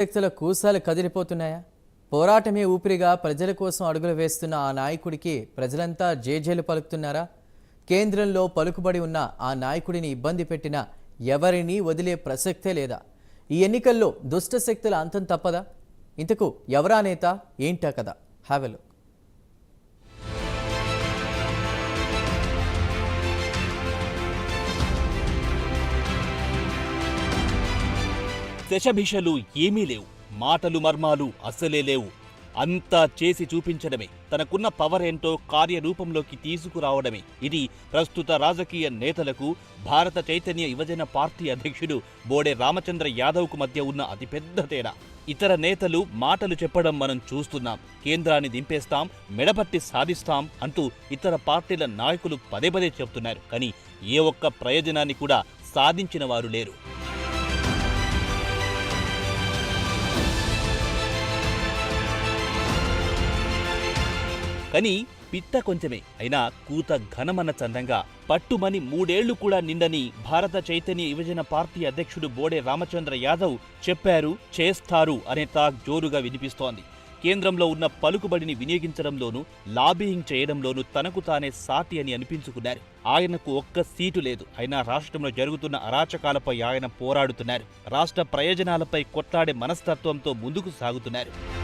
వ్యక్తుల కూసాలు కదిలిపోతున్నాయా? పోరాటమే ఊపిరిగా ప్రజల కోసం అడుగులు వేస్తున్న ఆ నాయకుడికి ప్రజలంతా జేజేలు పలుకుతున్నారా? కేంద్రంలో పలుకుబడి ఉన్న ఆ నాయకుడిని ఇబ్బంది పెట్టిన ఎవరినీ వదిలే ప్రసక్తే లేదా? ఈ ఎన్నికల్లో దుష్ట శక్తుల అంతం తప్పదా? ఇంతకు ఎవరా నేత? ఏంటా కదా హ్యావెలో దశభిషలు ఏమీ లేవు. మాటలు మర్మాలు అస్సలే లేవు. అంతా చేసి చూపించడమే. తనకున్న పవర్ ఏంటో కార్యరూపంలోకి తీసుకురావడమే. ఇది ప్రస్తుత రాజకీయ నేతలకు భారత చైతన్య యువజన పార్టీ అధ్యక్షుడు బోడే రామచంద్ర యాదవ్కు మధ్య ఉన్న అతిపెద్ద తేడా. ఇతర నేతలు మాటలు చెప్పడం మనం చూస్తున్నాం. కేంద్రాన్ని దింపేస్తాం మెడపట్టి సాధిస్తాం అంటూ ఇతర పార్టీల నాయకులు పదే పదే చెప్తున్నారు. కానీ ఏ ఒక్క ప్రయోజనాన్ని కూడా సాధించిన వారు లేరు. కానీ పిట్ట కొంచెమే. అయినా కూత ఘనమన్న చందంగా. పట్టుమని మూడేళ్ళు కూడా నిండని భారత చైతన్య యువజన పార్టీ అధ్యక్షుడు బోడే రామచంద్ర యాదవ్ చెప్పారు చేస్తారు అనే టాక్ జోరుగా వినిపిస్తోంది. కేంద్రంలో ఉన్న పలుకుబడిని వినియోగించడంలోనూ లాబీయింగ్ చేయడంలోనూ తనకు తానే సాటి అని అనిపించుకున్నారు. ఆయనకు ఒక్క సీటు లేదు. అయినా రాష్ట్రంలో జరుగుతున్న అరాచకాలపై ఆయన పోరాడుతున్నారు. రాష్ట్ర ప్రయోజనాలపై కొట్లాడే మనస్తత్వంతో ముందుకు సాగుతున్నారు.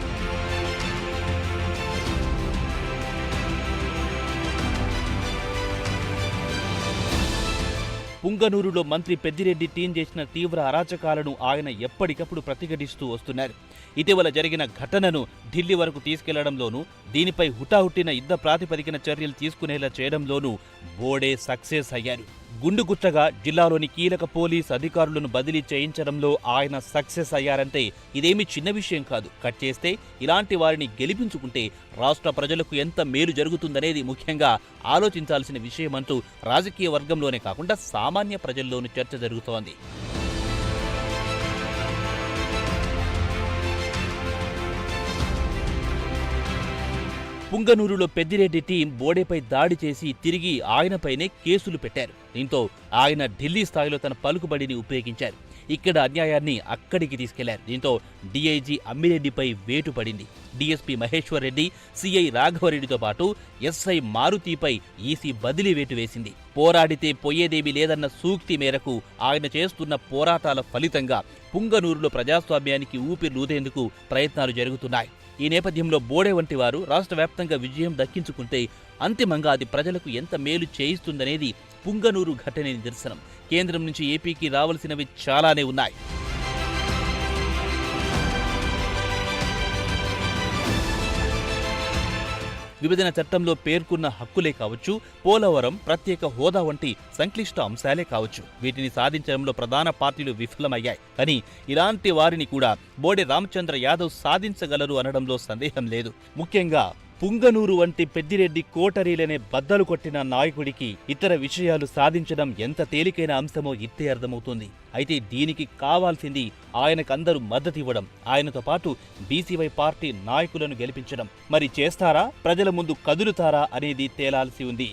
పుంగనూరులో మంత్రి పెద్దిరెడ్డి టీం చేసిన తీవ్ర అరాచకాలను ఆయన ఎప్పటికప్పుడు ప్రతిఘటిస్తూ వస్తున్నారు. ఇటీవల జరిగిన ఘటనను ఢిల్లీ వరకు తీసుకెళ్ళడంలోనూ దీనిపై హుటాహుట్టిన యుద్ధ ప్రాతిపదికన చర్యలు తీసుకునేలా చేయడంలోనూ బోడే సక్సెస్ అయ్యారు. గుండుగుట్టగా జిల్లాలోని కీలక పోలీస్ అధికారులను బదిలీ చేయించడంలో ఆయన సక్సెస్ అయ్యారంటే ఇదేమి చిన్న విషయం కాదు. కట్ చేస్తే ఇలాంటి వారిని గెలిపించుకుంటే రాష్ట్ర ప్రజలకు ఎంత మేలు జరుగుతుందనేది ముఖ్యంగా ఆలోచించాల్సిన విషయమంటూ రాజకీయ వర్గంలోనే కాకుండా సామాన్య ప్రజల్లోనూ చర్చ జరుగుతోంది. పుంగనూరులో పెద్దిరెడ్డి టీం బోడేపై దాడి చేసి తిరిగి ఆయనపైనే కేసులు పెట్టారు. దీంతో ఆయన ఢిల్లీ స్థాయిలో తన పలుకుబడిని ఉపయోగించారు. ఇక్కడ అన్యాయాన్ని అక్కడికి తీసుకెళ్ళారు. దీంతో డీఐజీ అమ్మిరెడ్డిపై వేటు పడింది. డీఎస్పీ మహేశ్వర్ రెడ్డి సిఐ రాఘవరెడ్డితో పాటు ఎస్ఐ మారుతిపై ఈసీ బదిలీ వేటు వేసింది. పోరాడితే పోయేదేమీ లేదన్న సూక్తి మేరకు ఆయన చేస్తున్న పోరాటాల ఫలితంగా పుంగనూరులో ప్రజాస్వామ్యానికి ఊపిరి లూదేందుకు ప్రయత్నాలు జరుగుతున్నాయి. ఈ నేపథ్యంలో బోడే వంటి వారు రాష్ట్ర వ్యాప్తంగా విజయం దక్కించుకుంటే అంతిమంగా అది ప్రజలకు ఎంత మేలు చేయిస్తుందనేది పుంగనూరు ఘటనే నిదర్శనం. కేంద్రం నుంచి ఏపీకి రావాల్సినవి చాలానే ఉన్నాయి. విభజన చట్టంలో పేర్కొన్న హక్కులే కావచ్చు పోలవరం ప్రత్యేక హోదా వంటి సంక్లిష్ట అంశాలే కావచ్చు. వీటిని సాధించడంలో ప్రధాన పార్టీలు విఫలమయ్యాయి. కానీ ఇలాంటి వారిని కూడా బోడే రామచంద్ర యాదవ్ సాధించగలరు అనడంలో సందేహం లేదు. ముఖ్యంగా పుంగనూరు వంటి పెద్దిరెడ్డి కోటరీలనే బద్దలు కొట్టిన నాయకుడికి ఇతర విషయాలు సాధించడం ఎంత తేలికైన అంశమో ఇట్టే అర్థమవుతుంది. అయితే దీనికి కావాల్సింది ఆయనకందరూ మద్దతివ్వడం ఆయనతో పాటు బీసీవై పార్టీ నాయకులను గెలిపించడం. మరి చేస్తారా? ప్రజల ముందు కదులుతారా అనేది తేలాల్సి ఉంది.